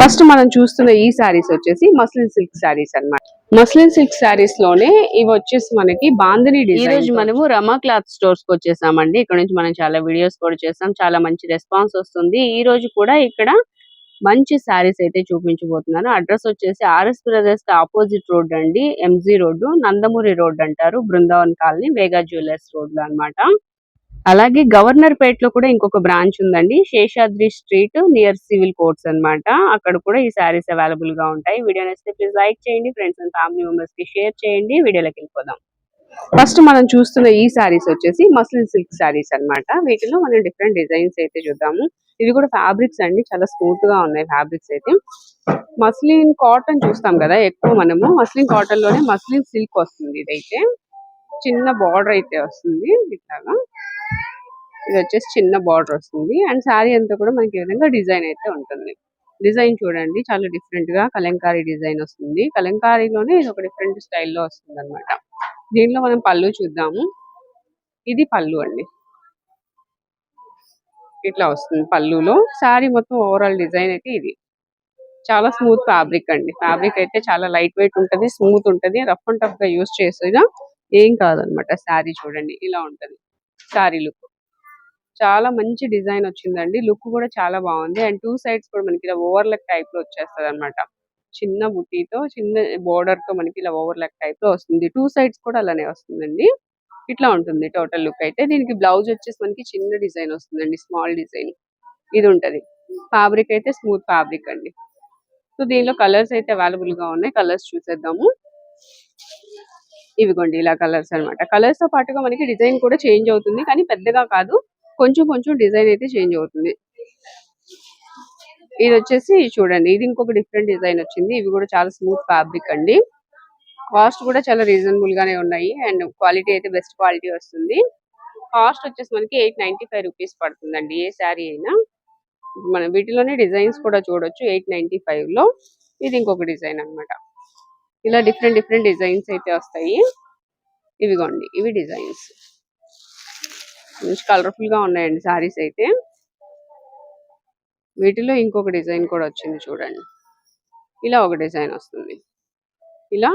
First మనం చూస్తున్న ఈ శారీస్ వచ్చేసి మస్లిన్ సిల్క్ శారీస్ అన్నమాట. మస్లిన్ సిల్క్ శారీస్లోనే ఇవి వచ్చేసి మనకి బాందిని ఈ రోజు మనము రమా క్లాత్ స్టోర్స్కి వచ్చేసామండి. ఇక్కడ నుంచి మనం చాలా వీడియోస్ కూడా చేస్తాం. చాలా మంచి రెస్పాన్స్ వస్తుంది. ఈ రోజు కూడా ఇక్కడ మంచి శారీస్ అయితే చూపించబోతున్నాను. అడ్రస్ వచ్చేసి ఆర్ఎస్ బ్రదర్స్కి ఆపోజిట్ రోడ్ అండి. ఎంజీ రోడ్డు నందమూరి రోడ్ అంటారు. బృందావన్ కాలనీ వేగా జ్యువెలర్స్ రోడ్లో అన్నమాట. అలాగే గవర్నర్ పేట్లో కూడా ఇంకొక బ్రాంచ్ ఉందండి. Seshadri street near civil courts అన్నమాట. అక్కడ కూడా ఈ శారీస్ అవైలబుల్గా ఉంటాయి. వీడియో నచ్చితే ప్లీజ్ లైక్ చేయండి. ఫ్రెండ్స్ అండ్ ఫ్యామిలీ మెంబర్స్కి షేర్ చేయండి. వీడియోలోకి వెళ్ళిపోదాం. ఫస్ట్ మనం చూస్తున్న ఈ శారీస్ వచ్చేసి మస్లిన్ సిల్క్ శారీస్ అన్నమాట. వీటిలో మనం డిఫరెంట్ డిజైన్స్ అయితే చూద్దాము. ఇవి కూడా ఫ్యాబ్రిక్స్ అండి. చాలా స్మూత్గా ఉన్నాయి ఫ్యాబ్రిక్స్ అయితే. మస్లిన్ కాటన్ చూస్తాం కదా ఎక్కువ మనము. మస్లిన్ కాటన్లోనే మస్లిన్ సిల్క్ వస్తుంది ఇదైతే. చిన్న బార్డర్ అయితే వస్తుంది ఇట్లాగా. ఇది వచ్చేసి చిన్న బార్డర్ వస్తుంది. అండ్ శారీ అంతా కూడా మనకి ఈ విధంగా డిజైన్ అయితే ఉంటుంది. డిజైన్ చూడండి చాలా డిఫరెంట్గా కలంకారీ డిజైన్ వస్తుంది. కలంకారీలోనే ఇది ఒక డిఫరెంట్ స్టైల్లో వస్తుంది అనమాట దీనిలో మనం పళ్ళు చూద్దాము. ఇది పళ్ళు అండి. ఇట్లా వస్తుంది పళ్ళులో. శారీ మొత్తం ఓవరాల్ డిజైన్ అయితే ఇది. చాలా స్మూత్ ఫ్యాబ్రిక్ అండి. ఫ్యాబ్రిక్ అయితే చాలా లైట్ వెయిట్ ఉంటుంది స్మూత్ ఉంటది. రఫ్ అండ్ టఫ్గా యూస్ చేసేగా ఏం కాదనమాట శారీ చూడండి. ఇలా ఉంటది శారీ లుక్ చాలా మంచి డిజైన్ వచ్చిందండి. లుక్ కూడా చాలా బాగుంది. అండ్ టూ సైడ్స్ కూడా మనకి ఇలా ఓవర్లక్ టైప్లో వచ్చేస్తుంది అనమాట చిన్న బుట్టితో చిన్న బోర్డర్తో మనకి ఇలా ఓవర్లక్ టైప్లో వస్తుంది. టూ సైడ్స్ కూడా అలానే వస్తుందండి. ఇట్లా ఉంటుంది టోటల్ లుక్ అయితే. దీనికి బ్లౌజ్ వచ్చేసి మనకి చిన్న డిజైన్ వస్తుందండి. Small design. ఇది ఉంటది. ఫ్యాబ్రిక్ అయితే స్మూత్ ఫ్యాబ్రిక్ అండి. సో దీనిలో కలర్స్ అయితే అవైలబుల్గా ఉన్నాయి. కలర్స్ చూసేద్దాము. ఇవిగోండి ఇలా కలర్స్ అన్నమాట. కలర్స్తో పాటుగా మనకి డిజైన్ కూడా చేంజ్ అవుతుంది. కానీ పెద్దగా కాదు. కొంచెం కొంచెం డిజైన్ అయితే చేంజ్ అవుతుంది. ఇది వచ్చేసి చూడండి ఇది ఇంకొక డిఫరెంట్ డిజైన్ వచ్చింది. ఇవి కూడా చాలా స్మూత్ ఫ్యాబ్రిక్ అండి. కాస్ట్ కూడా చాలా రీజనబుల్ గానే ఉన్నాయి. అండ్ క్వాలిటీ అయితే బెస్ట్ క్వాలిటీ వస్తుంది. కాస్ట్ వచ్చేసి మనకి ఎయిట్ నైన్టీ ఫైవ్ రూపీస్ పడుతుందండి. ఏ శారీ అయినా మన వీటిలోనే డిజైన్స్ కూడా చూడొచ్చు. ఎయిట్ నైన్టీ ఫైవ్లో ఇది ఇంకొక డిజైన్ అన్నమాట. ఇలా డిఫరెంట్ డిఫరెంట్ డిజైన్స్ అయితే వస్తాయి. ఇవిగోండి ఇవి డిజైన్స్. మంచి కలర్ఫుల్గా ఉన్నాయండి సారీస్ అయితే. వీటిలో ఇంకొక డిజైన్ కూడా వచ్చింది చూడండి. ఇలా ఒక డిజైన్ వస్తుంది. ఇలా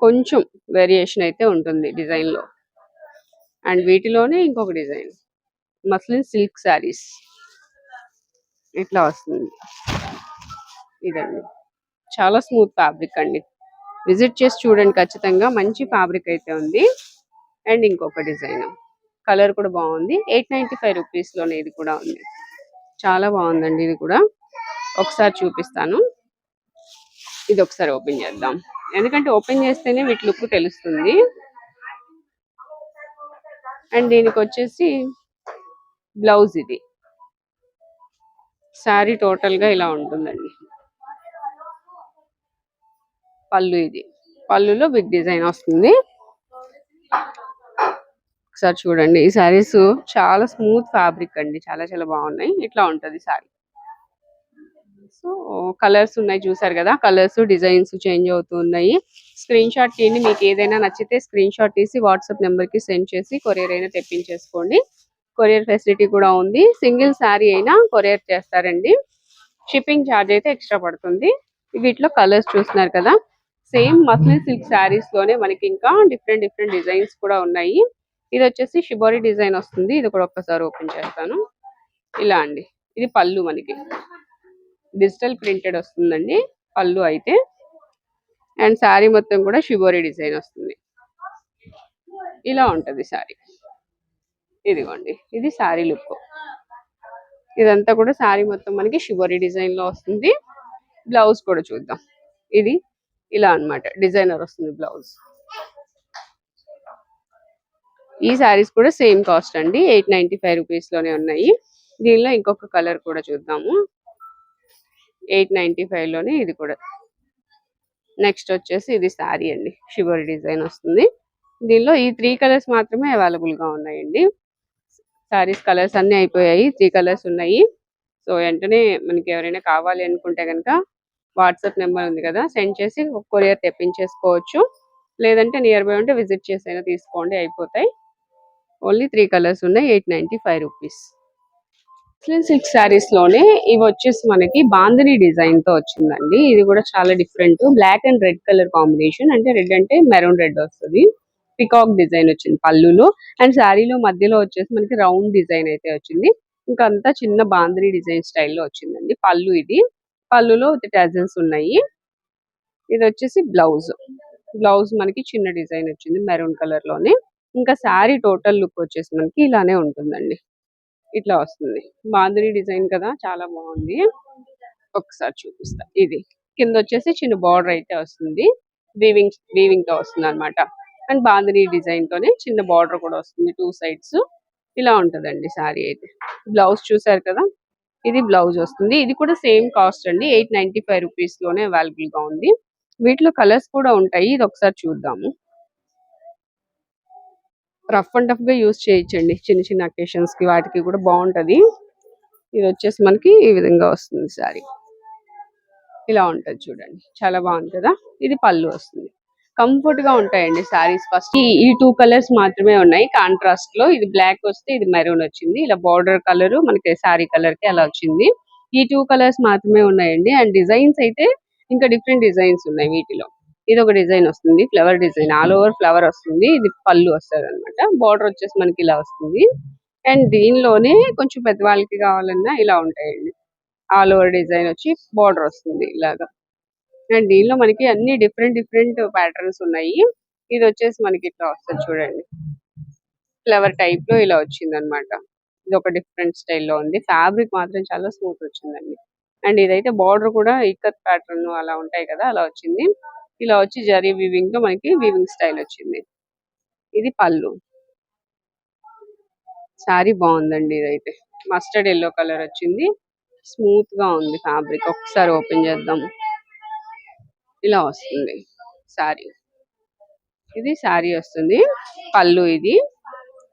కొంచెం వేరియేషన్ అయితే ఉంటుంది డిజైన్లో. అండ్ వీటిలోనే ఇంకొక డిజైన్. మస్లిన్ సిల్క్ శారీస్ ఇట్లా వస్తుంది. ఇదండి. చాలా స్మూత్ ఫ్యాబ్రిక్ అండి. విజిట్ చేసి చూడండి ఖచ్చితంగా. మంచి ఫ్యాబ్రిక్ అయితే ఉంది. అండ్ ఇంకొక డిజైన్. కలర్ కూడా బాగుంది. ఎయిట్ నైన్టీ ఫైవ్ రూపీస్లోనే ఇది కూడా ఉంది. చాలా బాగుందండి ఇది కూడా. ఒకసారి చూపిస్తాను. ఇది ఒకసారి ఓపెన్ చేద్దాం. ఎందుకంటే ఓపెన్ చేస్తేనే వీటి లుక్ తెలుస్తుంది. అండ్ దీనికి వచ్చేసి బ్లౌజ్ ఇది. శారీ టోటల్గా ఇలా ఉంటుందండి. పళ్ళు ఇది. పళ్ళులో బిగ్ డిజైన్ వస్తుంది. ఒకసారి చూడండి. ఈ శారీస్ చాలా స్మూత్ ఫ్యాబ్రిక్ అండి. చాలా చాలా బాగున్నాయి. ఇట్లా ఉంటది శారీ సో కలర్స్ ఉన్నాయి. చూసారు కదా? కలర్స్ డిజైన్స్ చేంజ్ అవుతూ ఉన్నాయి. స్క్రీన్ షాట్ తీయండి. మీకు ఏదైనా నచ్చితే స్క్రీన్ షాట్ తీసి వాట్సాప్ నెంబర్కి సెండ్ చేసి కొరియర్ అయినా తెప్పించేసుకోండి. కొరియర్ ఫెసిలిటీ కూడా ఉంది. సింగిల్ శారీ అయినా కొరియర్ చేస్తారండి. షిప్పింగ్ ఛార్జ్ అయితే ఎక్స్ట్రా పడుతుంది. వీటిలో కలర్స్ చూస్తున్నారు కదా? సేమ్ మస్లిన్ సిల్క్ శారీస్లోనే మనకి ఇంకా డిఫరెంట్ డిఫరెంట్ డిజైన్స్ కూడా ఉన్నాయి. ఇది వచ్చేసి షిబోరి డిజైన్ వస్తుంది. ఇది కూడా ఒక్కసారి ఓపెన్ చేస్తాను. ఇలా అండి. ఇది పళ్ళు మనకి. డిజిటల్ ప్రింటెడ్ వస్తుందండి. పళ్ళు అయితే. అండ్ శారీ మొత్తం కూడా షిబోరీ డిజైన్ వస్తుంది. ఇలా ఉంటుంది శారీ. ఇదిగోండి. ఇది శారీ లుక్. ఇదంతా కూడా శారీ మొత్తం మనకి షిబోరీ డిజైన్లో వస్తుంది. బ్లౌజ్ కూడా చూద్దాం. ఇది ఇలా అన్నమాట. డిజైనర్ వస్తుంది బ్లౌజ్. ఈ శారీస్ కూడా సేమ్ కాస్ట్ అండి. ఎయిట్ నైన్టీ ఫైవ్ రూపీస్లోనే ఉన్నాయి. దీనిలో ఇంకొక కలర్ కూడా చూద్దాము. ఎయిట్ నైన్టీ ఫైవ్లోనే ఇది కూడా. నెక్స్ట్ వచ్చేసి ఇది శారీ అండి. షివర్ డిజైన్ వస్తుంది. దీనిలో ఈ త్రీ కలర్స్ మాత్రమే అవైలబుల్గా ఉన్నాయండి. శారీస్ కలర్స్ అన్ని అయిపోయాయి. త్రీ కలర్స్ ఉన్నాయి. సో వెంటనే మనకి ఎవరైనా కావాలి అనుకుంటే కనుక వాట్సాప్ నెంబర్ ఉంది కదా సెండ్ చేసి కొరియర్ తెప్పించేసుకోవచ్చు. లేదంటే నియర్ బై ఉంటే విజిట్ చేసైనా తీసుకోండి అయిపోతాయి. ఓన్లీ త్రీ కలర్స్ ఉన్నాయి ఎయిట్ నైన్టీ ఫైవ్ రూపీస్. ముస్లిం సిల్క్ శారీస్లోనే ఇవి వచ్చేసి మనకి బాందిని డిజైన్తో వచ్చిందండి. ఇది కూడా చాలా different. Black and red colour combination. అంటే రెడ్ అంటే మెరూన్ రెడ్ వస్తుంది. పికాక్ డిజైన్ వచ్చింది పళ్ళులో. అండ్ శారీలో మధ్యలో వచ్చేసి మనకి రౌండ్ డిజైన్ అయితే వచ్చింది. ఇంకా అంతా చిన్న బాందిని డిజైన్ స్టైల్లో వచ్చిందండి. పళ్ళు ఇది. పళ్ళులో టజల్స్ ఉన్నాయి. ఇది వచ్చేసి బ్లౌజ్. బ్లౌజ్ మనకి చిన్న డిజైన్ వచ్చింది మెరూన్ కలర్లోనే. ఇంకా శారీ టోటల్ లుక్ వచ్చేసి మనకి ఇలానే ఉంటుందండి. ఇట్లా వస్తుంది. బాందిని డిజైన్ కదా చాలా బాగుంది. ఒకసారి చూపిస్తా. ఇది కింద వచ్చేసి చిన్న బార్డర్ అయితే వస్తుంది. వీవింగ్ వీవింగ్తో వస్తుంది అనమాట అండ్ బాందిని డిజైన్ తోనే చిన్న బార్డర్ కూడా వస్తుంది టూ సైడ్స్. ఇలా ఉంటదండి శారీ అయితే. బ్లౌజ్ చూసారు కదా? ఇది బ్లౌజ్ వస్తుంది. ఇది కూడా సేమ్ కాస్ట్ అండి. ఎయిట్ నైన్టీ ఫైవ్ రూపీస్లోనే అవైలబుల్గా ఉంది. వీటిలో కలర్స్ కూడా ఉంటాయి. ఇది ఒకసారి చూద్దాము. రఫ్ అండ్ టఫ్గా యూజ్ చేయొచ్చండి. చిన్న చిన్న అకేషన్స్కి వాటికి కూడా బాగుంటది. ఇది వచ్చేసి మనకి ఈ విధంగా వస్తుంది సారీ. ఇలా ఉంటది చూడండి. చాలా బాగుంది కదా? ఇది పళ్ళు వస్తుంది. కంఫర్ట్గా ఉంటాయండి సారీస్ ఫస్ట్. ఈ టూ కలర్స్ మాత్రమే ఉన్నాయి. కాంట్రాస్ట్లో ఇది బ్లాక్ వస్తే ఇది మెరూన్ వచ్చింది. ఇలా బార్డర్ కలర్ మనకి సారీ కలర్కి అలా వచ్చింది. ఈ టూ కలర్స్ మాత్రమే ఉన్నాయండి. అండ్ డిజైన్స్ అయితే ఇంకా డిఫరెంట్ డిజైన్స్ ఉన్నాయి వీటిలో. ఇది ఒక డిజైన్ వస్తుంది flower design. All over flower వస్తుంది ఇది పళ్ళు వస్తుంది అనమాట బార్డర్ వచ్చేసి మనకి ఇలా వస్తుంది. అండ్ దీనిలోనే కొంచెం పెద్దవాళ్ళకి కావాలన్నా ఇలా ఉంటాయండి. ఆల్ ఓవర్ డిజైన్ వచ్చి బార్డర్ వస్తుంది ఇలాగా. అండ్ దీనిలో మనకి అన్ని డిఫరెంట్ డిఫరెంట్ ప్యాటర్న్స్ ఉన్నాయి. ఇది వచ్చేసి మనకి ఇట్లా వస్తుంది చూడండి. ఫ్లవర్ టైప్లో ఇలా వచ్చింది అనమాట ఇది ఒక డిఫరెంట్ స్టైల్లో ఉంది. ఫ్యాబ్రిక్ మాత్రం చాలా స్మూత్ వచ్చిందండి. అండ్ ఇదైతే బార్డర్ కూడా ఇక్కత్ ప్యాటర్న్ అలా ఉంటాయి కదా అలా వచ్చింది. ఇలా వచ్చి జరీ వీవింగ్తో మనకి వీవింగ్ స్టైల్ వచ్చింది. ఇది పళ్ళు. సారీ బాగుందండి ఇదైతే. మస్టర్డ్ ఎల్లో కలర్ వచ్చింది. స్మూత్గా ఉంది ఫ్యాబ్రిక్ ఒకసారి ఓపెన్ చేద్దాం. ఇలా వస్తుంది సారీ. ఇది సారీ వస్తుంది. పళ్ళు ఇది.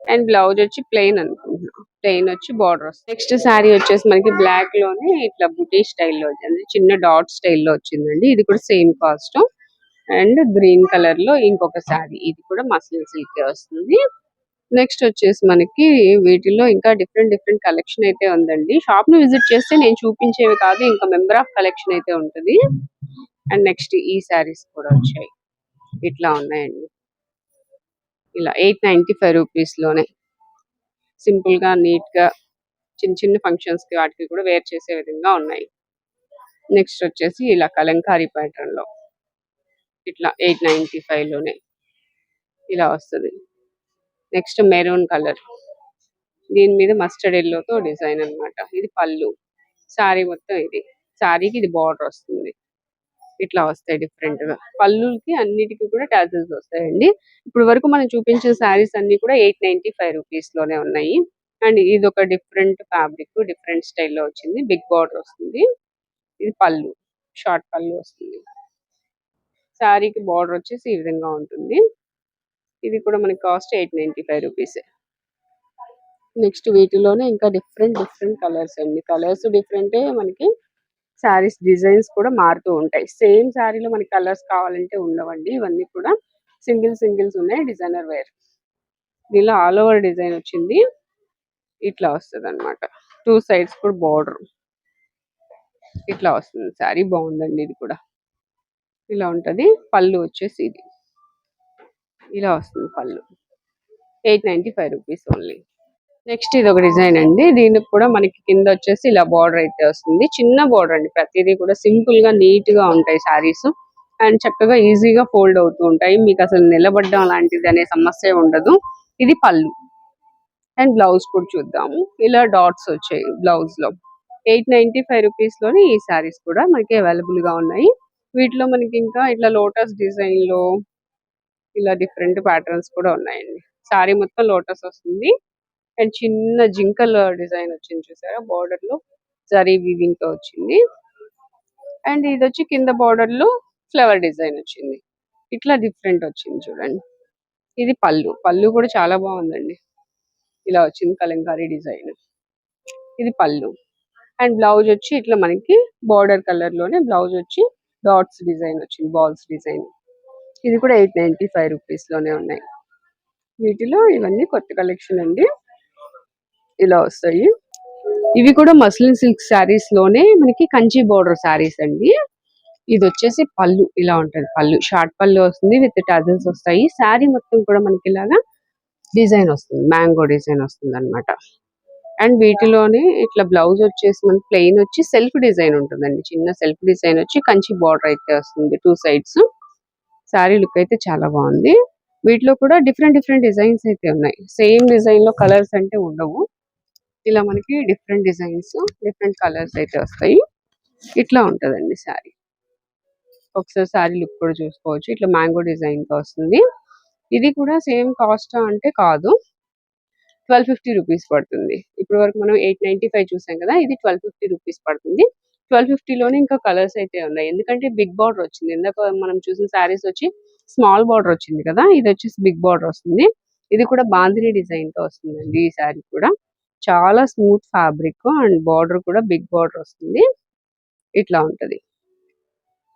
అండ్ బ్లౌజ్ వచ్చి ప్లెయిన్ అనుకుంటున్నా. ప్లెయిన్ వచ్చి బార్డర్ వస్తుంది. నెక్స్ట్ శారీ వచ్చేసి మనకి బ్లాక్లోనే ఇట్లా బుటీ స్టైల్లో వచ్చింది. చిన్న డాట్ స్టైల్లో వచ్చిందండి. ఇది కూడా సేమ్ కాస్ట్ అండ్ గ్రీన్ కలర్లో ఇంకొక శారీ. ఇది కూడా మస్లిన్ సిల్క్ వస్తుంది. నెక్స్ట్ వచ్చేసి మనకి వీటిలో ఇంకా డిఫరెంట్ డిఫరెంట్ కలెక్షన్ అయితే ఉందండి. షాప్ని విజిట్ చేస్తే నేను చూపించేవి కాదు ఇంకా మెంబర్ ఆఫ్ కలెక్షన్ అయితే ఉంటుంది. అండ్ నెక్స్ట్ ఈ శారీస్ కూడా వచ్చాయి. ఇట్లా ఉన్నాయండి. ఇలా ఎయిట్ నైన్టీ ఫైవ్ రూపీస్లోనే సింపుల్గా నీట్గా చిన్న చిన్న ఫంక్షన్స్కి వాటికి కూడా వేర్ చేసే విధంగా ఉన్నాయి. నెక్స్ట్ వచ్చేసి ఇలా కలంకారీ ప్యాటర్న్లో ఇట్లా ఎయిట్ నైన్టీ ఫైవ్లోనే. ఇలా వస్తుంది. Next maroon colour. దీని మీద మస్టర్డ్ ఎల్లోతో డిజైన్ అన్నమాట. ఇది పళ్ళు. సారీ మొత్తం ఇది. శారీకి ఇది బార్డర్ వస్తుంది. ఇట్లా వస్తాయి డిఫరెంట్గా. పళ్ళుకి అన్నిటికీ కూడా టాజల్స్ వస్తాయండి. ఇప్పుడు వరకు మనం చూపించిన శారీస్ అన్ని కూడా ఎయిట్ నైన్టీ ఫైవ్ రూపీస్లోనే ఉన్నాయి. అండ్ ఇది ఒక డిఫరెంట్ ఫ్యాబ్రిక్ డిఫరెంట్ స్టైల్లో వచ్చింది. బిగ్ బార్డర్ వస్తుంది. ఇది పళ్ళు. షార్ట్ పళ్ళు వస్తుంది. శారీకి బార్డర్ వచ్చేసి ఈ విధంగా ఉంటుంది. ఇది కూడా మనకి cost eight ninety five rupees. Next వీటిలోనే ఇంకా డిఫరెంట్ డిఫరెంట్ కలర్స్ అండి. కలర్స్ డిఫరెంటే మనకి శారీస్ డిజైన్స్ కూడా మారుతూ ఉంటాయి. సేమ్ శారీలో మనకి కలర్స్ కావాలంటే ఉండవండి. ఇవన్నీ కూడా సింగిల్ సింగిల్స్ ఉన్నాయి డిజైనర్ వేర్. దీనిలో ఆల్ ఓవర్ డిజైన్ వచ్చింది. ఇట్లా వస్తుంది అనమాట టూ సైడ్స్ కూడా బార్డర్. ఇట్లా వస్తుంది శారీ. బాగుందండి ఇది కూడా. ఇలా ఉంటది. పళ్ళు వచ్చేసి ఇది. ఇలా వస్తుంది పళ్ళు. Eight ninety five rupees only next ఇది ఒక డిజైన్ అండి. దీనికి కూడా మనకి కింద వచ్చేసి ఇలా బార్డర్ అయితే వస్తుంది. చిన్న బార్డర్ అండి. ప్రతిదీ కూడా సింపుల్గా నీట్గా ఉంటాయి సారీస్ అండ్ చక్కగా ఈజీగా ఫోల్డ్ అవుతూ ఉంటాయి. మీకు అసలు నిలబడడం అలాంటిది అనే సమస్య ఉండదు. ఇది పళ్ళు. అండ్ బ్లౌజ్ కూడా చూద్దాము. ఇలా డాట్స్ వచ్చాయి బ్లౌజ్లో. ఎయిట్ నైన్టీ ఫైవ్ రూపీస్లోని ఈ సారీస్ కూడా మనకి అవైలబుల్గా ఉన్నాయి. వీటిలో మనకి ఇంకా ఇట్లా లోటస్ డిజైన్లో ఇలా డిఫరెంట్ ప్యాటర్న్స్ కూడా ఉన్నాయండి. సారీ మొత్తం లోటస్ వస్తుంది. అండ్ చిన్న జింకల్ డిజైన్ వచ్చింది చూసారా? బార్డర్లో జరీ వీవింగ్తో వచ్చింది. అండ్ ఇది వచ్చి కింద బార్డర్లో ఫ్లవర్ డిజైన్ వచ్చింది. ఇట్లా డిఫరెంట్ వచ్చింది చూడండి. ఇది పళ్ళు. పళ్ళు కూడా చాలా బాగుందండి. ఇలా వచ్చింది కలంకారీ డిజైన్. ఇది పళ్ళు. అండ్ బ్లౌజ్ వచ్చి ఇట్లా మనకి బార్డర్ కలర్లోనే బ్లౌజ్ వచ్చి డాట్స్ డిజైన్ వచ్చింది బాల్స్ డిజైన్ ఇది కూడా ఎయిట్ నైన్టీ ఫైవ్ రూపీస్లోనే ఉన్నాయి. వీటిలో ఇవన్నీ కొత్త కలెక్షన్ అండి. ఇలా వస్తాయి. ఇవి కూడా మస్లిన్ సిల్క్ శారీస్లోనే మనకి కంచి బోర్డర్ శారీస్ అండి. ఇది వచ్చేసి పళ్ళు ఇలా ఉంటుంది పళ్ళు. షార్ట్ పళ్ళు వస్తుంది విత్ టజల్స్ వస్తాయి. శారీ మొత్తం కూడా మనకి ఇలాగా డిజైన్ వస్తుంది మ్యాంగో డిజైన్ వస్తుంది అనమాట అండ్ వీటిలోనే ఇట్లా బ్లౌజ్ వచ్చేసి మనకి ప్లెయిన్ వచ్చి సెల్ఫ్ డిజైన్ ఉంటుందండి. చిన్న సెల్ఫ్ డిజైన్ వచ్చి కంచి బార్డర్ అయితే వస్తుంది టూ సైడ్స్. శారీ లుక్ అయితే చాలా బాగుంది. వీటిలో కూడా డిఫరెంట్ డిఫరెంట్ డిజైన్స్ అయితే ఉన్నాయి. సేమ్ డిజైన్లో కలర్స్ అంటే ఉండవు. ఇలా మనకి డిఫరెంట్ డిజైన్స్ డిఫరెంట్ కలర్స్ అయితే వస్తాయి. ఇట్లా ఉంటదండి శారీ ఒకసారి శారీ లుక్ కూడా చూసుకోవచ్చు. ఇట్లా మ్యాంగో డిజైన్తో వస్తుంది. ఇది కూడా సేమ్ కాస్ట్ అంటే కాదు. ట్వెల్వ్ ఫిఫ్టీ రూపీస్ పడుతుంది. ఇప్పటి వరకు మనం ఎయిట్ నైన్టీ ఫైవ్ చూసాం కదా ఇది ట్వెల్వ్ ఫిఫ్టీ రూపీస్ పడుతుంది. ట్వెల్వ్ ఫిఫ్టీలోనే ఇంకా కలర్స్ అయితే ఉన్నాయి. ఎందుకంటే బిగ్ బార్డర్ వచ్చింది. ఇందాక మనం చూసిన శారీస్ వచ్చి స్మాల్ బార్డర్ వచ్చింది కదా ఇది వచ్చేసి బిగ్ బార్డర్ వస్తుంది. ఇది కూడా బాంధిని డిజైన్తో వస్తుందండి ఈ శారీ కూడా. చాలా స్మూత్ ఫ్యాబ్రిక్ అండ్ బార్డర్ కూడా బిగ్ బార్డర్ వస్తుంది. ఇట్లా ఉంటది.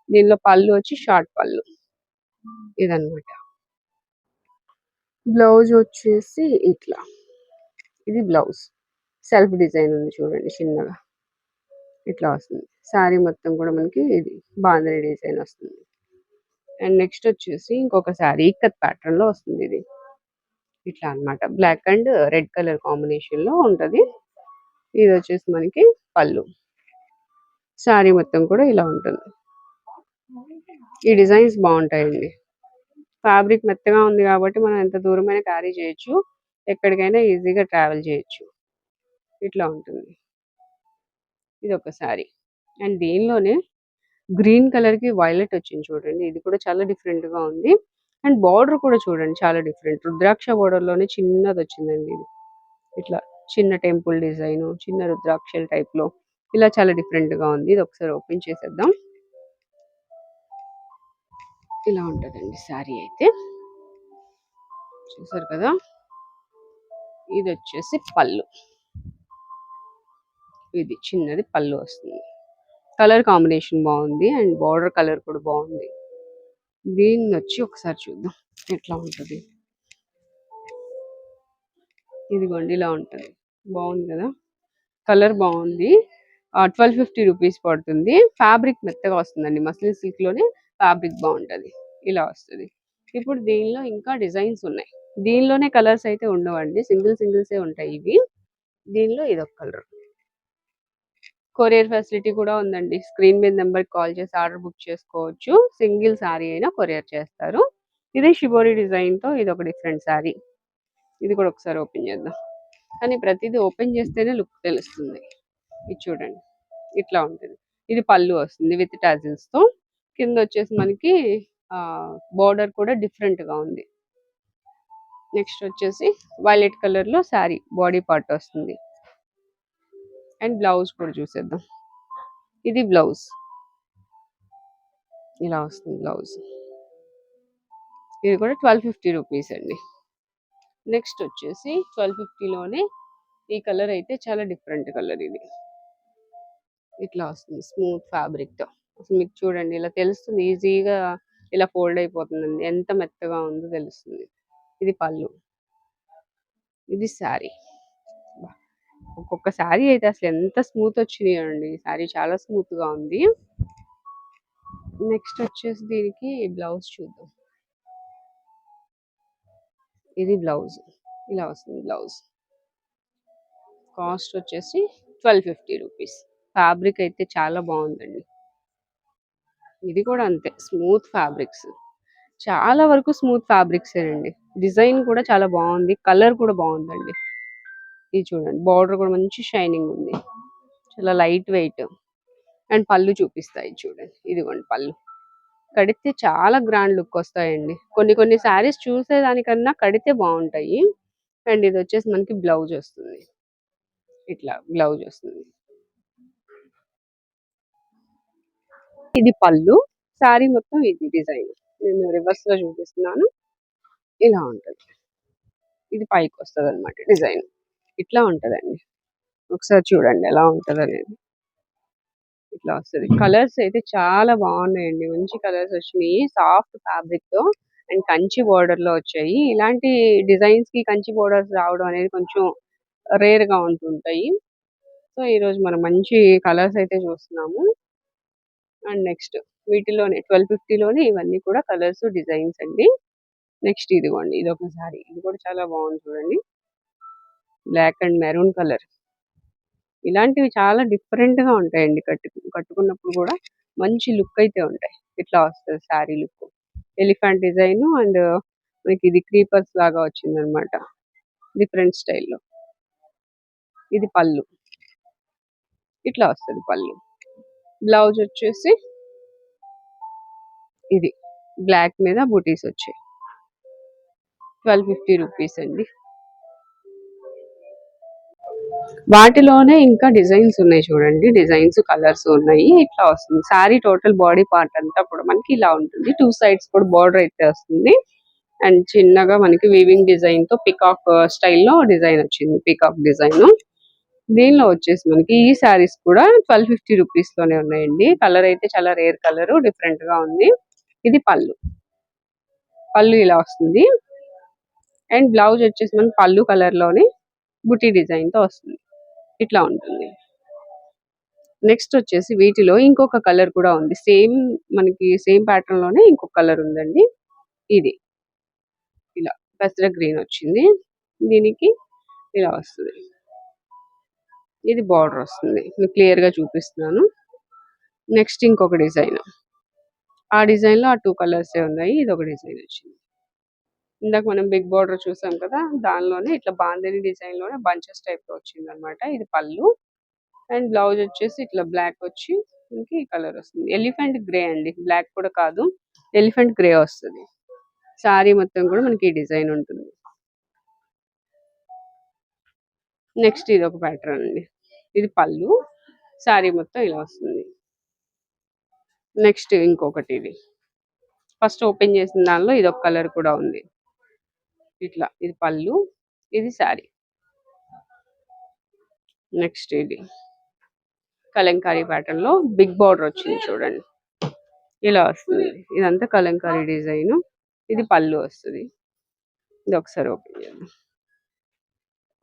దీనిలో పళ్ళు వచ్చి షార్ట్ పళ్ళు. ఇదన్నమాట. బ్లౌజ్ వచ్చేసి ఇట్లా. ఇది బ్లౌజ్. సెల్ఫ్ డిజైన్ ఉంది చూడండి చిన్నగా. ఇట్లా వస్తుంది. శారీ మొత్తం కూడా మనకి ఇది బాంద్రీ డిజైన్ వస్తుంది. అండ్ నెక్స్ట్ వచ్చేసి ఇంకొక శారీ ఇక్కత్ ప్యాటర్న్లో వస్తుంది ఇది. ఇట్లా అన్నమాట. బ్లాక్ అండ్ రెడ్ కలర్ కాంబినేషన్లో ఉంటది. ఇది వచ్చేసి మనకి పళ్ళు. శారీ మొత్తం కూడా ఇలా ఉంటుంది. ఈ డిజైన్స్ బాగుంటాయండి. ఫ్యాబ్రిక్ మెత్తగా ఉంది కాబట్టి మనం ఎంత దూరమైనా క్యారీ చేయొచ్చు. ఎక్కడికైనా ఈజీగా ట్రావెల్ చేయొచ్చు. ఇట్లా ఉంటుంది. ఇది ఒక అండ్ దీనిలోనే గ్రీన్ కలర్కి వైలెట్ వచ్చింది చూడండి. ఇది కూడా చాలా డిఫరెంట్గా ఉంది. అండ్ బార్డర్ కూడా చూడండి చాలా డిఫరెంట్. రుద్రాక్ష బార్డర్లోనే చిన్నది వచ్చిందండి ఇది. ఇట్లా చిన్న టెంపుల్ డిజైన్ చిన్న రుద్రాక్షల టైప్లో ఇలా చాలా డిఫరెంట్గా ఉంది. ఇది ఒకసారి ఓపెన్ చేసేద్దాం. ఇలా ఉంటదండి శారీ అయితే. చూసారు కదా? ఇది వచ్చేసి పళ్ళు. ఇది చిన్నది పళ్ళు వస్తుంది. కలర్ కాంబినేషన్ బాగుంది అండ్ బార్డర్ కలర్ కూడా బాగుంది. దీన్ని వచ్చి ఒకసారి చూద్దాం ఎట్లా ఉంటుంది. ఇదిగోండి ఇలా ఉంటుంది. బాగుంది కదా? కలర్ బాగుంది. ట్వెల్వ్ ఫిఫ్టీ రూపీస్ పడుతుంది. ఫ్యాబ్రిక్ మెత్తగా వస్తుందండి. మస్లిన్ సిల్క్లోనే ఫ్యాబ్రిక్ బాగుంటది. ఇలా వస్తుంది. ఇప్పుడు దీనిలో ఇంకా డిజైన్స్ ఉన్నాయి. దీనిలోనే కలర్స్ అయితే ఉండవండి. సింగిల్ సింగిల్సే ఉంటాయి ఇవి. దీనిలో ఇదొక కలర్. కొరియర్ ఫెసిలిటీ కూడా ఉందండి. స్క్రీన్ మీద నెంబర్ కాల్ చేసి ఆర్డర్ బుక్ చేసుకోవచ్చు. సింగిల్ శారీ అయినా కొరియర్ చేస్తారు. ఇది షిబోరి డిజైన్తో ఇది ఒక డిఫరెంట్ శారీ ఇది కూడా ఒకసారి ఓపెన్ చేద్దాం. కానీ ప్రతిదీ ఓపెన్ చేస్తేనే లుక్ తెలుస్తుంది. ఇది చూడండి. ఇట్లా ఉంటుంది. ఇది పళ్ళు వస్తుంది విత్ టాజిల్స్తో కింద వచ్చేసి మనకి బోర్డర్ కూడా డిఫరెంట్గా ఉంది. నెక్స్ట్ వచ్చేసి వైలెట్ కలర్లో శారీ బాడీ పార్ట్ వస్తుంది. అండ్ బ్లౌజ్ కూడా చూసేద్దాం. ఇది బ్లౌజ్ ఇలా వస్తుంది బ్లౌజ్ ఇది కూడా ట్వెల్వ్ ఫిఫ్టీ రూపీస్ అండి. నెక్స్ట్ వచ్చేసి ట్వెల్వ్ ఫిఫ్టీలోనే ఈ కలర్ అయితే చాలా డిఫరెంట్ కలర్ ఇది. ఇట్లా వస్తుంది స్మూత్ ఫ్యాబ్రిక్తో అసలు మీకు చూడండి ఇలా తెలుస్తుంది ఈజీగా ఇలా ఫోల్డ్ అయిపోతుందండి. ఎంత మెత్తగా ఉందో తెలుస్తుంది. ఇది పళ్ళు. ఇది శారీ. ఒక్కొక్క శారీ అయితే అసలు ఎంత స్మూత్ వచ్చినాయో అండి శారీ చాలా స్మూత్గా ఉంది. నెక్స్ట్ వచ్చేసి దీనికి బ్లౌజ్ చూద్దాం. ఇది బ్లౌజ్. ఇలా వస్తుంది బ్లౌజ్. కాస్ట్ వచ్చేసి ట్వెల్వ్ ఫిఫ్టీ రూపీస్. ఫ్యాబ్రిక్ అయితే చాలా బాగుందండి. ఇది కూడా అంతే. Smooth fabrics. చాలా వరకు స్మూత్ ఫ్యాబ్రిక్స్ అండి. డిజైన్ కూడా చాలా బాగుంది. కలర్ కూడా బాగుందండి. ఇది చూడండి. బార్డర్ కూడా మంచి షైనింగ్ ఉంది. చాలా లైట్ వెయిట్. అండ్ పళ్ళు చూపిస్తాయి చూడండి. ఇదిగోండి పళ్ళు. కడితే చాలా గ్రాండ్ లుక్ వస్తాయండి. కొన్ని కొన్ని శారీస్ చూసేదానికన్నా కడితే బాగుంటాయి. అండ్ ఇది వచ్చేసి మనకి బ్లౌజ్ వస్తుంది. ఇట్లా బ్లౌజ్ వస్తుంది. ఇది పళ్ళు. శారీ మొత్తం ఇది డిజైన్. నేను రివర్స్లో చూపిస్తున్నాను. ఇలా ఉంటది. ఇది పైకి వస్తుంది అనమాట డిజైన్. ఇట్లా ఉంటదండి. ఒకసారి చూడండి ఎలా ఉంటుంది అనేది ఇట్లా వస్తుంది. కలర్స్ అయితే చాలా బాగున్నాయండి. మంచి కలర్స్ వచ్చినాయి. సాఫ్ట్ ఫ్యాబ్రిక్తో అండ్ కంచి బోర్డర్లో వచ్చాయి. ఇలాంటి డిజైన్స్కి కంచి బోర్డర్స్ రావడం అనేది కొంచెం రేర్గా ఉంటుంటాయి. సో సో ఈ రోజు మనం మంచి కలర్స్ అయితే చూస్తున్నాము. అండ్ నెక్స్ట్ వీటిలోనే ట్వెల్వ్ ఫిఫ్టీలోనే ఇవన్నీ కూడా కలర్స్ డిజైన్స్ అండి. నెక్స్ట్ ఇదిగోండి ఇది ఒక సారీ. ఇది కూడా చాలా బాగుంది చూడండి. Black and maroon colour. ఇలాంటివి చాలా డిఫరెంట్గా ఉంటాయండి కట్టు కట్టుకున్నప్పుడు కూడా. మంచి లుక్ అయితే ఉంటాయి. ఇట్లా వస్తుంది sari look. Elephant design and మనకి ఇది క్రీపర్స్ లాగా వచ్చిందనమాట. డిఫరెంట్ స్టైల్లో. ఇది పళ్ళు. ఇట్లా వస్తుంది పళ్ళు. బ్లౌజ్ వచ్చేసి ఇది. బ్లాక్ మీద బూటీస్ వచ్చాయి. ట్వెల్వ్ ఫిఫ్టీ రూపీస్ అండి. వాటిలోనే ఇంకా డిజైన్స్ ఉన్నాయి చూడండి. డిజైన్స్ కలర్స్ ఉన్నాయి. ఇట్లా వస్తుంది. సారీ టోటల్ బాడీ పార్ట్ అంతా కూడా మనకి ఇలా ఉంటుంది. టూ సైడ్స్ కూడా బార్డర్ అయితే వస్తుంది. అండ్ చిన్నగా మనకి వీవింగ్ డిజైన్తో పికాక్ స్టైల్లో డిజైన్ వచ్చింది. Peacock design. దీనిలో వచ్చేసి మనకి ఈ శారీస్ కూడా ట్వెల్వ్ ఫిఫ్టీ రూపీస్లోనే ఉన్నాయండి. కలర్ అయితే చాలా రేర్ కలర్ డిఫరెంట్గా ఉంది. ఇది పళ్ళు. పళ్ళు ఇలా వస్తుంది. అండ్ బ్లౌజ్ వచ్చేసి మనకి పళ్ళు కలర్లోనే బుటీ డిజైన్తో వస్తుంది. ఇట్లా ఉంటుంది. నెక్స్ట్ వచ్చేసి వీటిలో ఇంకొక కలర్ కూడా ఉంది. సేమ్ మనకి సేమ్ ప్యాటర్న్లోనే ఇంకొక కలర్ ఉందండి. ఇది. ఇలా పెసర గ్రీన్ వచ్చింది. దీనికి ఇలా వస్తుంది. ఇది బార్డర్ వస్తుంది. క్లియర్గా చూపిస్తున్నాను. నెక్స్ట్ ఇంకొక డిజైన్ ఆ డిజైన్లో ఆ టూ కలర్స్ ఉన్నాయి. ఇది ఒక డిజైన్ వచ్చింది. ఇందాక మనం బిగ్ బార్డర్ చూసాం కదా దానిలోనే ఇట్లా బాందని డిజైన్లోనే బంచెస్ టైప్లో వచ్చింది అనమాట ఇది పళ్ళు. అండ్ బ్లౌజ్ వచ్చేసి ఇట్లా బ్లాక్ వచ్చి మనకి కలర్ వస్తుంది. ఎలిఫెంట్ గ్రే అండి. బ్లాక్ కూడా కాదు. ఎలిఫెంట్ గ్రే వస్తుంది. సారీ మొత్తం కూడా మనకి ఈ డిజైన్ ఉంటుంది. నెక్స్ట్ ఇది ఒక ప్యాటర్న్ అండి. ఇది పళ్ళు. సారీ మొత్తం ఇలా వస్తుంది. నెక్స్ట్ ఇంకొకటి ఇది. ఫస్ట్ ఓపెన్ చేసిన దానిలో ఇది ఒక కలర్ కూడా ఉంది. ఇట్లా ఇది పళ్ళు ఇది శారీ నెక్స్ట్ ఇది. కలంకారీ ప్యాటర్న్లో బిగ్ బార్డర్ వచ్చింది చూడండి. ఇలా వస్తుంది. ఇదంతా కలంకారీ డిజైన్ ఇది పళ్ళు వస్తుంది. ఇది ఒకసారి ఓపెన్ చేద్దాం.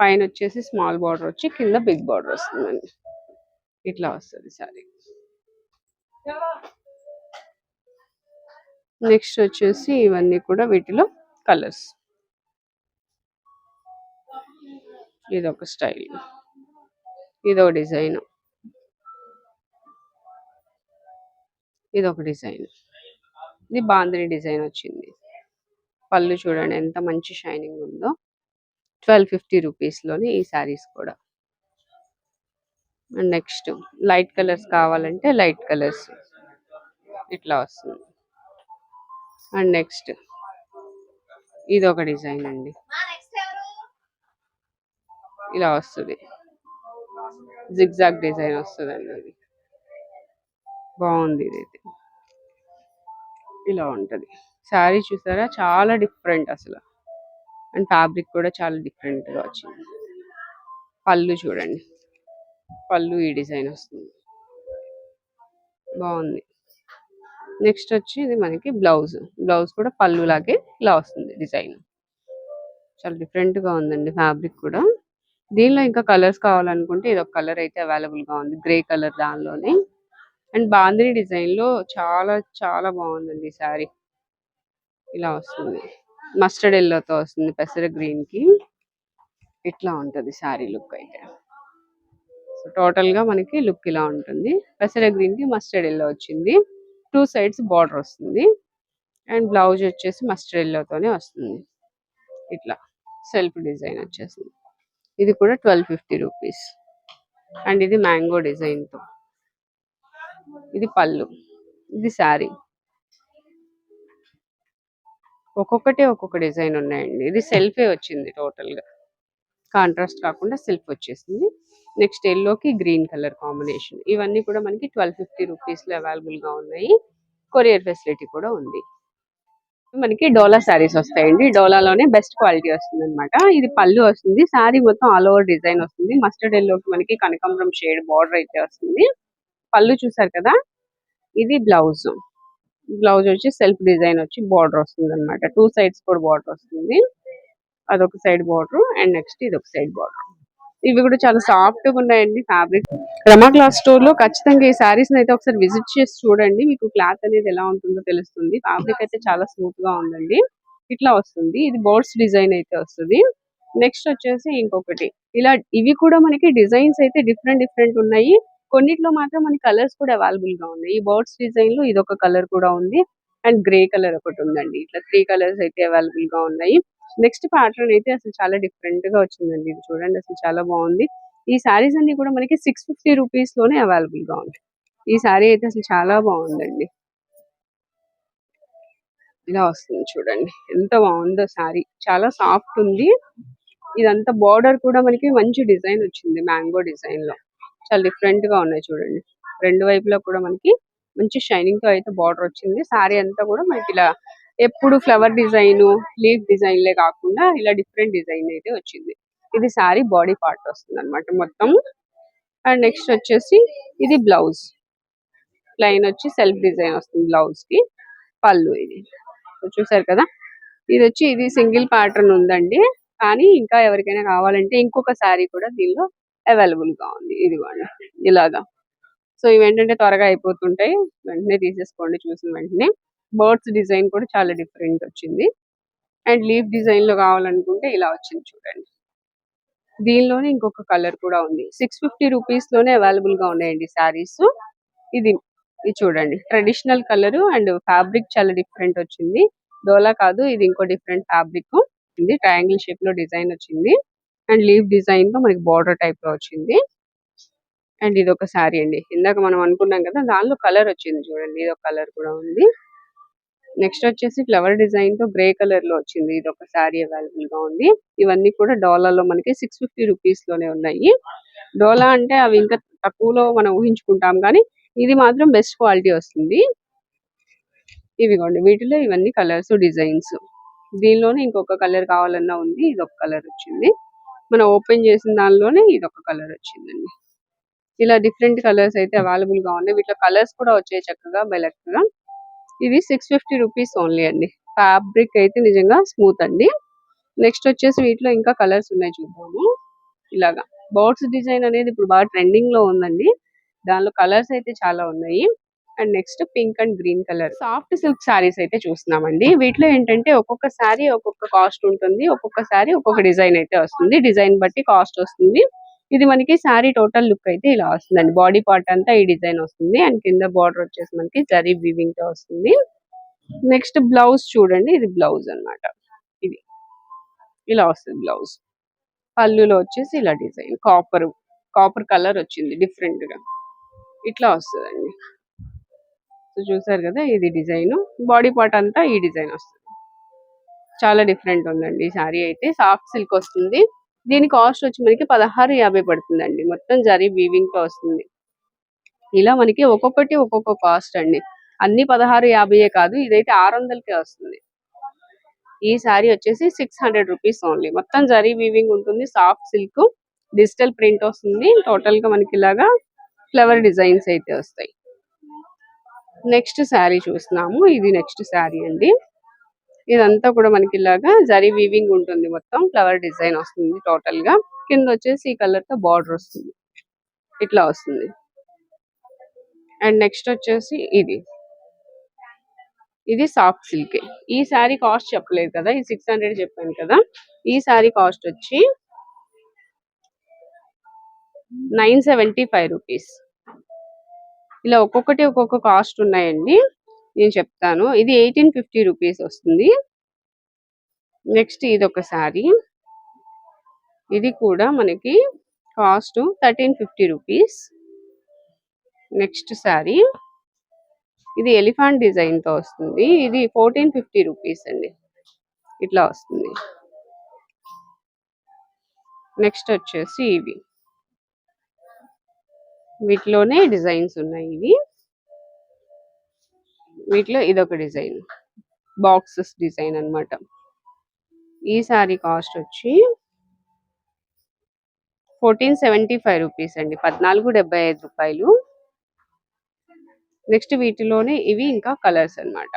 పైన వచ్చేసి స్మాల్ బార్డర్ వచ్చి కింద బిగ్ బార్డర్ వస్తుందండి. ఇట్లా వస్తుంది సారీ. నెక్స్ట్ వచ్చేసి ఇవన్నీ కూడా వీటిలో కలర్స్. ఇది ఒక స్టైల్. ఇది ఒక డిజైన్. ఇది ఒక డిజైన్. ఇది బాందిని డిజైన్ వచ్చింది. పళ్ళు చూడండి ఎంత మంచి షైనింగ్ ఉందో. ట్వెల్వ్ ఫిఫ్టీ రూపీస్లోనే ఈ శారీస్ కూడా. అండ్ నెక్స్ట్ లైట్ కలర్స్ కావాలంటే లైట్ కలర్స్ ఇట్లా వస్తుంది. అండ్ నెక్స్ట్ ఇది ఒక డిజైన్ అండి. ఇలా వస్తుంది. జిగ్జాగ్ డిజైన్ వస్తుంది అండి ఇది బాగుంది ఇదైతే. ఇలా ఉంటది. శారీ చూసారా? చాలా డిఫరెంట్ అసలు. అండ్ ఫ్యాబ్రిక్ కూడా చాలా డిఫరెంట్గా వచ్చింది. పళ్ళు చూడండి. పళ్ళు ఈ డిజైన్ వస్తుంది. బాగుంది. నెక్స్ట్ వచ్చి ఇది మనకి బ్లౌజ్. బ్లౌజ్ కూడా పళ్ళు లాగే ఇలా వస్తుంది డిజైన్. చాలా డిఫరెంట్గా ఉందండి ఫ్యాబ్రిక్ కూడా. దీనిలో ఇంకా కలర్స్ కావాలనుకుంటే ఇది ఒక కలర్ అయితే అవైలబుల్గా ఉంది. గ్రే కలర్ దానిలోనే. అండ్ బాందిని డిజైన్లో చాలా చాలా బాగుందండి ఈ శారీ. ఇలా వస్తుంది. మస్టర్డ్ ఎల్లోతో వస్తుంది పెసర గ్రీన్కి. ఇట్లా ఉంటుంది శారీ లుక్ అయితే. సో టోటల్గా మనకి లుక్ ఇలా ఉంటుంది. పెసర గ్రీన్కి మస్టర్డ్ ఎల్లో వచ్చింది. టూ సైడ్స్ బార్డర్ వస్తుంది. అండ్ బ్లౌజ్ వచ్చేసి మస్టర్డ్ ఎల్లోతోనే వస్తుంది. ఇట్లా సెల్ఫ్ డిజైన్ వచ్చేసింది. ఇది కూడా ట్వెల్వ్ ఫిఫ్టీ రూపీస్ అండ్ ఇది మ్యాంగో డిజైన్తో. ఇది పళ్ళు. ఇది శారీ ఒక్కొక్కటి ఒక్కొక్క డిజైన్ ఉన్నాయండి. ఇది సెల్ఫే వచ్చింది టోటల్గా కాంట్రాస్ట్ కాకుండా సెల్ఫ్ వచ్చేసింది. నెక్స్ట్ ఎల్లోకి గ్రీన్ కలర్ కాంబినేషన్. ఇవన్నీ కూడా మనకి ట్వెల్వ్ ఫిఫ్టీ రూపీస్లో అవైలబుల్గా ఉన్నాయి. కొరియర్ ఫెసిలిటీ కూడా ఉంది. మనకి డోలా శారీస్ వస్తాయండి. డోలాలోనే బెస్ట్ క్వాలిటీ వస్తుంది అనమాట ఇది పళ్ళు వస్తుంది. శారీ మొత్తం ఆల్ ఓవర్ డిజైన్ వస్తుంది. మస్టర్డ్ ఎల్లోకి మనకి కనకాంబరం షేడ్ బార్డర్ అయితే వస్తుంది. పళ్ళు చూసారు కదా? ఇది బ్లౌజ్. బ్లౌజ్ వచ్చి సెల్ఫ్ డిజైన్ వచ్చి బార్డర్ వస్తుంది అనమాట టూ సైడ్స్ కూడా బార్డర్ వస్తుంది. అదొక సైడ్ బార్డర్ అండ్ నెక్స్ట్ ఇది ఒక సైడ్ బార్డర్. ఇవి కూడా చాలా సాఫ్ట్గా ఉన్నాయండి ఫ్యాబ్రిక్. రమా క్లాత్ స్టోర్లో ఖచ్చితంగా ఈ సారీస్ అయితే ఒకసారి విజిట్ చేసి చూడండి. మీకు క్లాత్ అనేది ఎలా ఉంటుందో తెలుస్తుంది. ఫ్యాబ్రిక్ అయితే చాలా స్మూత్గా ఉందండి. ఇట్లా వస్తుంది. ఇది బోర్డ్స్ డిజైన్ అయితే వస్తుంది. నెక్స్ట్ వచ్చేసి ఇంకొకటి. ఇలా ఇవి కూడా మనకి డిజైన్స్ అయితే డిఫరెంట్ డిఫరెంట్ ఉన్నాయి. కొన్నిట్లో మాత్రం మనకి కలర్స్ కూడా అవైలబుల్గా ఉన్నాయి. ఈ బర్డ్స్ డిజైన్లో ఇది ఒక కలర్ కూడా ఉంది. అండ్ గ్రే కలర్ ఒకటి ఉందండి. ఇట్లా త్రీ కలర్స్ అయితే అవైలబుల్గా ఉన్నాయి. నెక్స్ట్ ప్యాటర్న్ అయితే అసలు చాలా డిఫరెంట్గా వచ్చిందండి. ఇది చూడండి అసలు చాలా బాగుంది. ఈ సారీస్ అన్ని కూడా మనకి సిక్స్ ఫిఫ్టీ రూపీస్లోనే అవైలబుల్గా ఉంది ఈ సారీ అయితే అసలు చాలా బాగుందండి. ఇలా వస్తుంది చూడండి. ఎంత బాగుందో సారీ చాలా సాఫ్ట్ ఉంది. ఇదంతా బార్డర్ కూడా మనకి మంచి డిజైన్ వచ్చింది మ్యాంగో డిజైన్లో. చాలా డిఫరెంట్గా ఉన్నాయి చూడండి. రెండు వైపులా కూడా మనకి మంచి షైనింగ్తో అయితే బార్డర్ వచ్చింది. సారీ అంతా కూడా మనకి ఇలా ఎప్పుడు ఫ్లవర్ డిజైన్ లీఫ్ డిజైన్ లే కాకుండా ఇలా డిఫరెంట్ డిజైన్ అయితే వచ్చింది. ఇది సారీ బాడీ పార్ట్ వస్తుంది అనమాట మొత్తం. అండ్ నెక్స్ట్ వచ్చేసి ఇది బ్లౌజ్. ప్లైన్ వచ్చి సెల్ఫ్ డిజైన్ వస్తుంది బ్లౌజ్కి. పళ్ళు ఇది. చూసారు కదా? ఇది వచ్చి ఇది సింగిల్ ప్యాటర్న్ ఉందండి. కానీ ఇంకా ఎవరికైనా కావాలంటే ఇంకొక సారీ కూడా దీనిలో అవైలబుల్గా ఉంది. ఇదిగోండి ఇలాగా. సో ఇవేంటంటే త్వరగా అయిపోతుంటాయి. వెంటనే తీసేసుకోండి చూసిన వెంటనే. బర్డ్స్ డిజైన్ కూడా చాలా డిఫరెంట్ వచ్చింది. అండ్ లీఫ్ డిజైన్లో కావాలనుకుంటే ఇలా వచ్చింది చూడండి. దీనిలోనే ఇంకొక కలర్ కూడా ఉంది. సిక్స్ ఫిఫ్టీ రూపీస్లోనే అవైలబుల్గా ఉన్నాయండి శారీస్ ఇది ఇది చూడండి. ట్రెడిషనల్ కలర్ అండ్ ఫ్యాబ్రిక్ చాలా డిఫరెంట్ వచ్చింది. డోలా కాదు ఇది ఇంకో డిఫరెంట్ ఫ్యాబ్రిక్ ఇది ట్రయాంగిల్ షేప్లో డిజైన్ వచ్చింది. అండ్ లీవ్ డిజైన్లో మనకి బార్డర్ టైప్లో వచ్చింది. అండ్ ఇది ఒక శారీ అండి. ఇందాక మనం అనుకున్నాం కదా దానిలో కలర్ వచ్చింది చూడండి. ఇది ఒక కలర్ కూడా ఉంది. నెక్స్ట్ వచ్చేసి ఫ్లవర్ డిజైన్తో గ్రే కలర్లో వచ్చింది. ఇది ఒక శారీ అవైలబుల్గా ఉంది. ఇవన్నీ కూడా డోలాలో మనకి సిక్స్ ఫిఫ్టీ రూపీస్లోనే ఉన్నాయి. డోలా అంటే అవి ఇంకా తక్కువలో మనం ఊహించుకుంటాం కానీ ఇది మాత్రం బెస్ట్ క్వాలిటీ వస్తుంది. ఇవిగోండి. వీటిలో ఇవన్నీ కలర్స్ డిజైన్స్. దీనిలోనే ఇంకొక కలర్ కావాలన్నా ఉంది. ఇది ఒక కలర్ వచ్చింది. మనం ఓపెన్ చేసిన దానిలోనే ఇది ఒక కలర్ వచ్చిందండి. ఇలా డిఫరెంట్ కలర్స్ అయితే అవైలబుల్గా ఉన్నాయి. వీటిలో కలర్స్ కూడా వచ్చాయి చక్కగా బెలెక్ట్గా గా. ఇది సిక్స్ ఫిఫ్టీ రూపీస్ ఓన్లీ అండి. ఫ్యాబ్రిక్ అయితే నిజంగా స్మూత్ అండి. నెక్స్ట్ వచ్చేసి వీటిలో ఇంకా కలర్స్ ఉన్నాయి చూద్దాము. ఇలాగా. బర్డ్స్ డిజైన్ అనేది ఇప్పుడు బాగా ట్రెండింగ్లో ఉందండి. దానిలో కలర్స్ అయితే చాలా ఉన్నాయి. And next pink and green colour. Soft silk saris అయితే చూస్తున్నామండి. వీటిలో ఏంటంటే ఒక్కొక్క సారీ ఒక్కొక్క కాస్ట్ ఉంటుంది. ఒక్కొక్క సారీ ఒక్కొక్క డిజైన్ అయితే వస్తుంది. డిజైన్ బట్టి కాస్ట్ వస్తుంది. ఇది మనకి సారీ టోటల్ లుక్ అయితే ఇలా వస్తుందండి. బాడీ పార్ట్ అంతా ఈ డిజైన్ వస్తుంది. అండ్ కింద బార్డర్ వచ్చేసి మనకి జరీ వీవింగ్తో వస్తుంది. నెక్స్ట్ బ్లౌజ్ చూడండి. ఇది బ్లౌజ్ అన్నమాట. ఇది. ఇలా వస్తుంది బ్లౌజ్. పళ్ళులో వచ్చేసి ఇలా డిజైన్. కాపర్. కాపర్ కలర్ వచ్చింది డిఫరెంట్గా ఇట్లా వస్తుందండి. సో చూసారు కదా ఇది డిజైన్. బాడీ పార్ట్ అంతా ఈ డిజైన్ వస్తుంది. చాలా డిఫరెంట్ ఉందండి ఈ సారీ అయితే. సాఫ్ట్ సిల్క్ వస్తుంది. దీని కాస్ట్ వచ్చి మనకి పదహారు యాభై పడుతుందండి. మొత్తం జరీ వీవింగ్తో వస్తుంది. ఇలా మనకి ఒక్కొక్కటి ఒక్కొక్క కాస్ట్ అండి. అన్ని పదహారు యాభైయే కాదు ఇదైతే ఆరు వందలకే వస్తుంది. ఈ సారీ వచ్చేసి సిక్స్ హండ్రెడ్ రూపీస్ ఓన్లీ మొత్తం జరీ వీవింగ్ ఉంటుంది సాఫ్ట్ సిల్క్ డిజిటల్ ప్రింట్ వస్తుంది. టోటల్గా మనకి ఇలాగా ఫ్లవర్ డిజైన్స్ అయితే వస్తాయి. నెక్స్ట్ శారీ చూస్తున్నాము. ఇది నెక్స్ట్ శారీ అండి. ఇదంతా కూడా మనకి ఇలాగా జరీ వీవింగ్ ఉంటుంది మొత్తం. ఫ్లవర్ డిజైన్ వస్తుంది టోటల్గా. కింద వచ్చేసి ఈ కలర్తో బార్డర్ వస్తుంది. ఇట్లా వస్తుంది. అండ్ నెక్స్ట్ వచ్చేసి ఇది. ఇది సాఫ్ట్ సిల్క్ ఈ శారీ కాస్ట్ చెప్పలేదు కదా. ఈ సిక్స్ హండ్రెడ్ చెప్పాను కదా. ఈ శారీ కాస్ట్ వచ్చి నైన్ సెవెంటీ ఫైవ్ రూపీస్ ఇలా ఒక్కొక్కటి ఒక్కొక్క కాస్ట్ ఉన్నాయండి. నేను చెప్తాను. ఇది ఎయిటీన్ ఫిఫ్టీ రూపీస్ వస్తుంది. నెక్స్ట్ ఇది ఒక శారీ ఇది కూడా మనకి cost thirteen fifty rupees. Next sari ఇది ఎలిఫాంట్ డిజైన్తో వస్తుంది. ఇది ఫోర్టీన్ ఫిఫ్టీ రూపీస్ అండి. ఇట్లా వస్తుంది. నెక్స్ట్ వచ్చేసి ఇవి. వీటిలోనే డిజైన్స్ ఉన్నాయి ఇవి. వీటిలో ఇదొక డిజైన్. బాక్సెస్ డిజైన్ అన్నమాట. ఈ సారీ కాస్ట్ వచ్చి ఫోర్టీన్ సెవెంటీ ఫైవ్ రూపీస్ అండి. పద్నాలుగు డెబ్బై ఐదు రూపాయలు. నెక్స్ట్ వీటిలోనే ఇవి ఇంకా కలర్స్ అన్నమాట.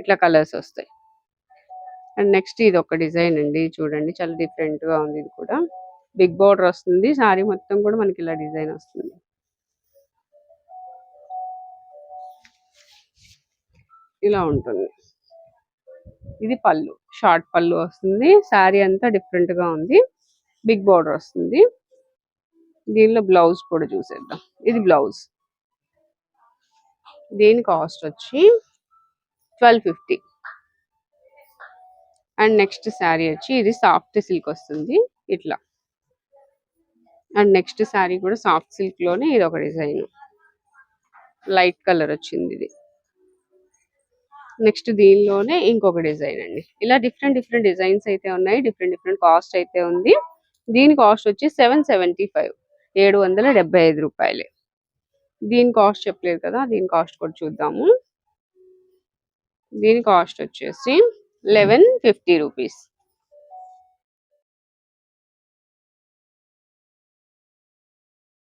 ఇట్లా కలర్స్ వస్తాయి. అండ్ నెక్స్ట్ ఇది ఒక డిజైన్ అండి. చూడండి చాలా డిఫరెంట్గా ఉంది ఇది కూడా. బిగ్ బార్డర్ వస్తుంది. సారీ మొత్తం కూడా మనకి ఇలా డిజైన్ వస్తుంది. ఇలా ఉంటుంది. ఇది పళ్ళు. షార్ట్ పళ్ళు వస్తుంది. శారీ అంతా డిఫరెంట్గా ఉంది. బిగ్ బార్డర్ వస్తుంది. దీనిలో బ్లౌజ్ కూడా చూసేద్దాం. ఇది బ్లౌజ్. దీని కాస్ట్ వచ్చి twelve fifty. And next sari వచ్చి ఇది సాఫ్ట్ సిల్క్ వస్తుంది. ఇట్లా. అండ్ నెక్స్ట్ శారీ కూడా సాఫ్ట్ సిల్క్లోనే ఇది ఒక డిజైన్. లైట్ కలర్ వచ్చింది ఇది. నెక్స్ట్ దీనిలోనే ఇంకొక డిజైన్ అండి. ఇలా డిఫరెంట్ డిఫరెంట్ డిజైన్స్ అయితే ఉన్నాయి డిఫరెంట్ డిఫరెంట్ కాస్ట్ అయితే ఉంది. దీని కాస్ట్ వచ్చి సెవెన్ సెవెంటీ ఫైవ్ ఏడు వందల డెబ్బై ఐదు రూపాయలే. దీని కాస్ట్ చెప్పలేదు కదా దీని కాస్ట్ కూడా చూద్దాము. దీని కాస్ట్ వచ్చేసి లెవెన్ ఫిఫ్టీ రూపీస్.